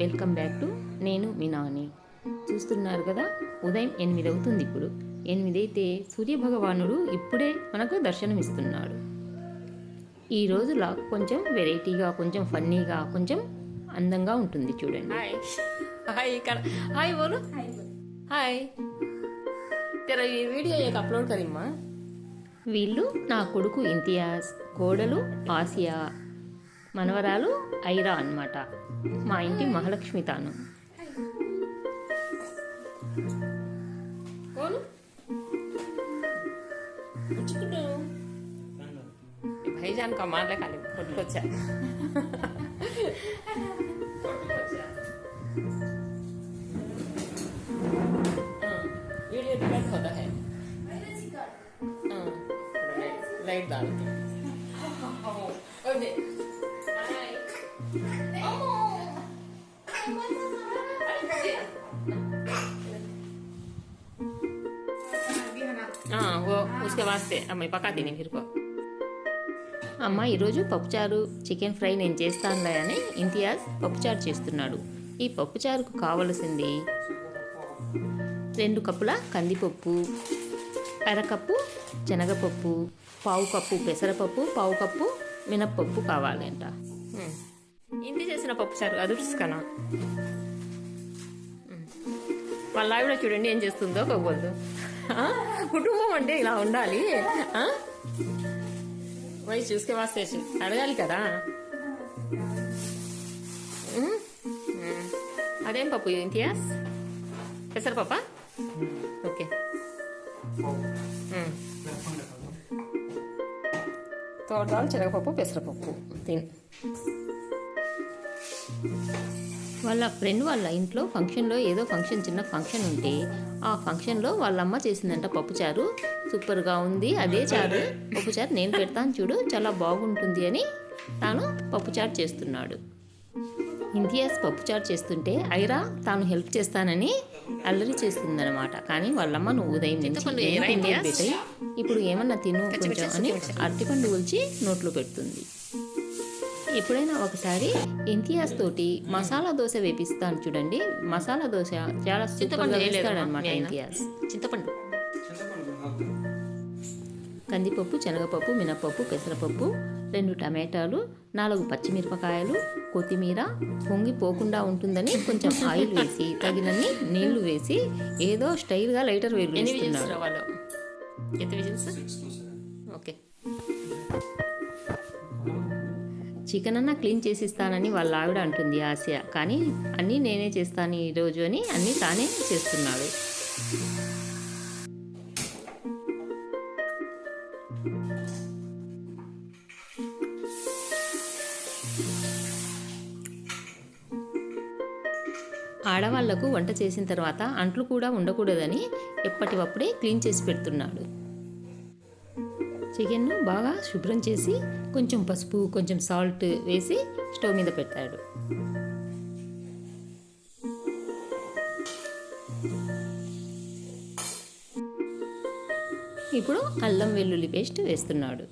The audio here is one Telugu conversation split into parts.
వెల్కమ్ బ్యాక్ టు నేను మీ నాని. చూస్తున్నారు కదా ఉదయం ఎనిమిది అవుతుంది ఇప్పుడు. ఎనిమిది అయితే సూర్యభగవానుడు ఇప్పుడే మనకు దర్శనమిస్తున్నాడు ఈ రోజుల కొంచెం వెరైటీగా కొంచెం ఫన్నీగా కొంచెం అందంగా ఉంటుంది చూడండి. హాయ్. హాయ్ ఇక్కడ. హాయ్ బోలు. హాయ్ తెర ఈ వీడియో అప్లోడ్ కదమ్మా వీళ్ళు నా కొడుకు ఇంతియాజ్ కోడలు ఆసియా మనవరాలు ఐరా అనమాట మా ఇంటి మహాలక్ష్మి తాను कौन चिकटू भाईजान का मार ले खाली కొట్టుకొచ్చా वीडियो रिकॉर्ड होता है हाँ, लाइट लाइट डाल के उसके वास्ते अब मैं पका देनी फिर को అమ్మ ఈరోజు పప్పుచారు చికెన్ ఫ్రై నేను చేస్తానులే అని ఇంతియాజ్ పప్పుచారు చేస్తున్నాడు ఈ పప్పుచారుకు కావలసింది రెండు కప్పుల కందిపప్పు అరకప్పు శనగపప్పు పావు కప్పు పెసరపప్పు పావు కప్పు మినప్పప్పు కావాలంట ఇంటి చేసిన పప్పు చారు అదృష్టకనా వాళ్ళ ఆవిడ చూడండి ఏం చేస్తుందో కబోదు కుటుంబం అంటే ఇలా ఉండాలి. పోయి వయసు చూసుకే వాస్తే అడగాలి కదా. అదేం పప్పు ఇంతియాస్? పెసరపప్ప ఓకే. తోటలు చెరగపప్పు శనగపప్పు పెసరపప్పు తిని. వాళ్ళ ఫ్రెండ్ వాళ్ళ ఇంట్లో ఫంక్షన్లో ఏదో ఫంక్షన్ చిన్న ఫంక్షన్ ఉంటే ఆ ఫంక్షన్లో వాళ్ళ అమ్మ చేసిందంట పప్పుచారు సూపర్గా ఉంది అదే చారు. పప్పుచారు నేను పెడతాను చూడు చాలా బాగుంటుంది అని తాను పప్పుచారు చేస్తున్నాడు. ఇంతియాస్ పప్పుచారు చేస్తుంటే ఐరా తాను హెల్ప్ చేస్తానని అల్లరి చేస్తుందన్నమాట. కానీ వాళ్ళమ్మ నువ్వు ఉదయం నుంచి. ఇప్పుడు ఏమన్నా తిను కొంచెం అని. అరటిపండు ఒలిచి నోట్లో పెడుతుంది. ఎప్పుడైనా ఒకసారి ఇంతియాస్ తోటి మసాలా దోశ వేపిస్తాను చూడండి. మసాలా దోశ చాలా చింతపండు వేస్తాడనమాట? ఇంతియాస్ చింతపండు. కందిపప్పు శనగపప్పు మినపప్పు పెసరపప్పు రెండు టమాటాలు నాలుగు పచ్చిమిరపకాయలు కొత్తిమీర పొంగిపోకుండా ఉంటుందని కొంచెం ఆయిల్ వేసి తగినన్ని నీళ్ళు వేసి ఏదో స్టైల్గా లైటర్ ఎంత విజిల్స్? ఓకే. చికెన్ అన్న క్లీన్ చేసి ఇస్తానని వాళ్ళ ఆవిడ అంటుంది ఆసియా కానీ అన్నీ నేనే చేస్తాను ఈరోజు అని అన్నీ తానే చేస్తున్నాడు. ఆడవాళ్ళకు వంట చేసిన తర్వాత అంట్లు కూడా ఉండకూడదని ఎప్పటికప్పుడే క్లీన్ చేసి పెడుతున్నాడు. చికెన్ను బాగా శుభ్రం చేసి కొంచెం పసుపు కొంచెం సాల్ట్ వేసి స్టవ్ మీద పెట్టాడు. ఇప్పుడు అల్లం వెల్లుల్లి పేస్ట్ వేస్తున్నాడు.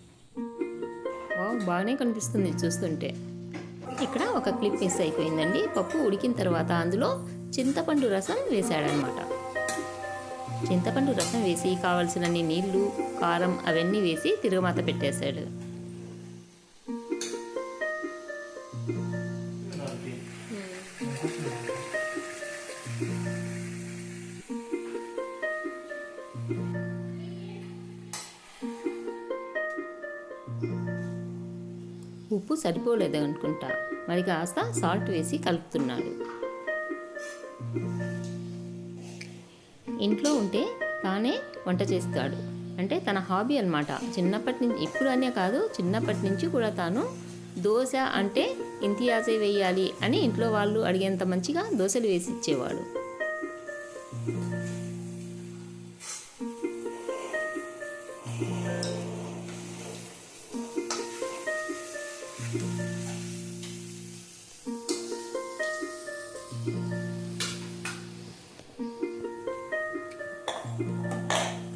వావ్ బాగానే కనిపిస్తుంది చూస్తుంటే. ఇక్కడ ఒక క్లిప్ మిస్ అయిపోయిందండి. పప్పు ఉడికిన తర్వాత అందులో చింతపండు రసం వేశాడనమాట చింతపండు రసం వేసి కావలసినన్ని నీళ్ళు కారం అవన్నీ వేసి తిరుగుమాత పెట్టేశాడు. ఉప్పు సరిపోలేదు అనుకుంటా మరి కాస్త సాల్ట్ వేసి కలుపుతున్నాడు. ఇంట్లో ఉంటే తానే వంట చేస్తాడు. అంటే తన హాబీ అన్నమాట. చిన్నప్పటి నుంచి ఇప్పుడు అనే కాదు చిన్నప్పటి నుంచి కూడా తాను దోశ అంటే ఇంతియాజే వేయాలి అని ఇంట్లో వాళ్ళు అడిగేంత మంచిగా దోశలు వేసి ఇచ్చేవాడు.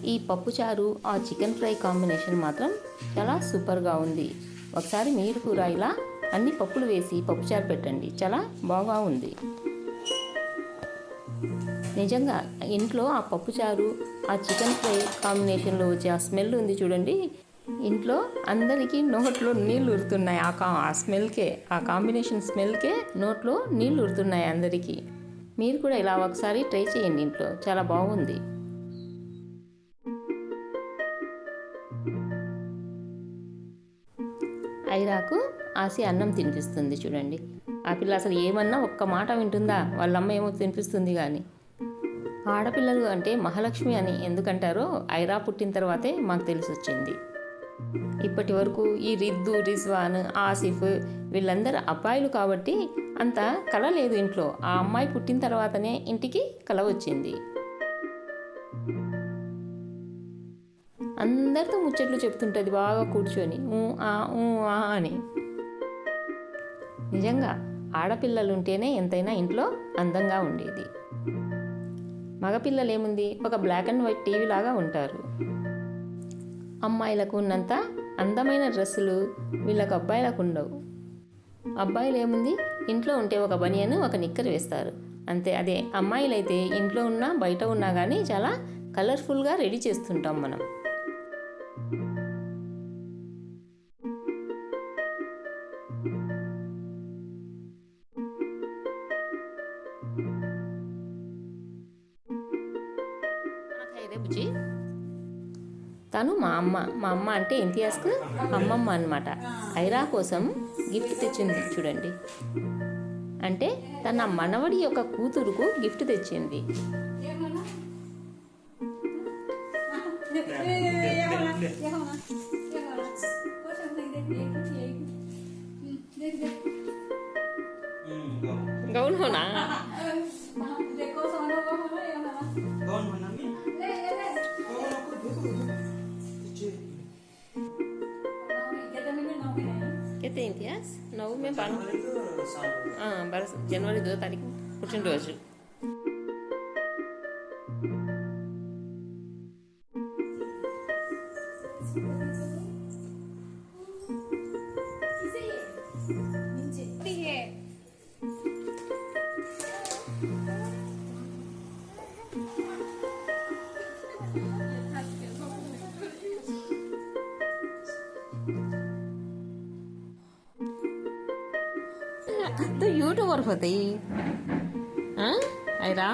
ఈ పప్పుచారు ఆ చికెన్ ఫ్రై కాంబినేషన్ మాత్రం చాలా సూపర్గా ఉంది. ఒకసారి మీరు కూడా ఇలా అన్ని పప్పులు వేసి పప్పుచారు పెట్టండి. చాలా బాగా ఉంది. నిజంగా ఇంట్లో ఆ పప్పుచారు ఆ చికెన్ ఫ్రై కాంబినేషన్లో వచ్చే ఆ స్మెల్ ఉంది చూడండి. ఇంట్లో అందరికీ నోట్లో నీళ్ళు ఉరుతున్నాయి. ఆ కా ఆ స్మెల్కే ఆ కాంబినేషన్ స్మెల్కే నోట్లో నీళ్ళు ఉరుతున్నాయి అందరికీ. మీరు కూడా ఇలా ఒకసారి ట్రై చేయండి ఇంట్లో. చాలా బాగుంది. ఐరాకు ఆసి అన్నం తినిపిస్తుంది చూడండి. ఆ పిల్ల అసలు ఏమన్నా ఒక్క మాట వింటుందా? వాళ్ళమ్మ ఏమో తినిపిస్తుంది కానీ ఆడపిల్లలు అంటే మహాలక్ష్మి అని ఎందుకంటారో ఐరా పుట్టిన తర్వాతే మాకు తెలిసి వచ్చింది ఇప్పటి వరకు ఈ రిద్దు రిజ్వాన్ ఆసిఫ్ వీళ్ళందరూ అబ్బాయిలు కాబట్టి అంత కళ లేదు ఇంట్లో. ఆ అమ్మాయి పుట్టిన తర్వాతనే ఇంటికి కళ వచ్చింది. అందరితో ముచ్చట్లు చెప్తుంటుంది బాగా కూర్చొని. ఊ ఆ ఊ ఆ అని. నిజంగా ఆడపిల్లలు ఉంటేనే ఎంతైనా ఇంట్లో అందంగా ఉండేది. మగపిల్లలు ఏముంది ఒక బ్లాక్ అండ్ వైట్ టీవీ లాగా ఉంటారు. అమ్మాయిలకు ఉన్నంత అందమైన డ్రెస్సులు వీళ్ళకు అబ్బాయిలకు ఉండవు. అబ్బాయిలు ఏముంది ఇంట్లో ఉంటే ఒక బనియన్ ఒక నిక్కర్ వేస్తారు. అంతే అదే. అమ్మాయిలైతే ఇంట్లో ఉన్నా బయట ఉన్నా కానీ చాలా కలర్ఫుల్గా రెడీ చేస్తుంటాం మనం. బుజ్జి తను మా అమ్మ మా అమ్మ అంటే ఇంతియాస్కు అమ్మమ్మ అనమాట ఐరా కోసం గిఫ్ట్ తెచ్చింది చూడండి. అంటే తన మనవడి యొక్క కూతురుకు గిఫ్ట్ తెచ్చింది. Gown No, mi. Ah, bars, January 2 tarik. Kucing dua sih. तो यूट्यूबर होते हाँ आयरा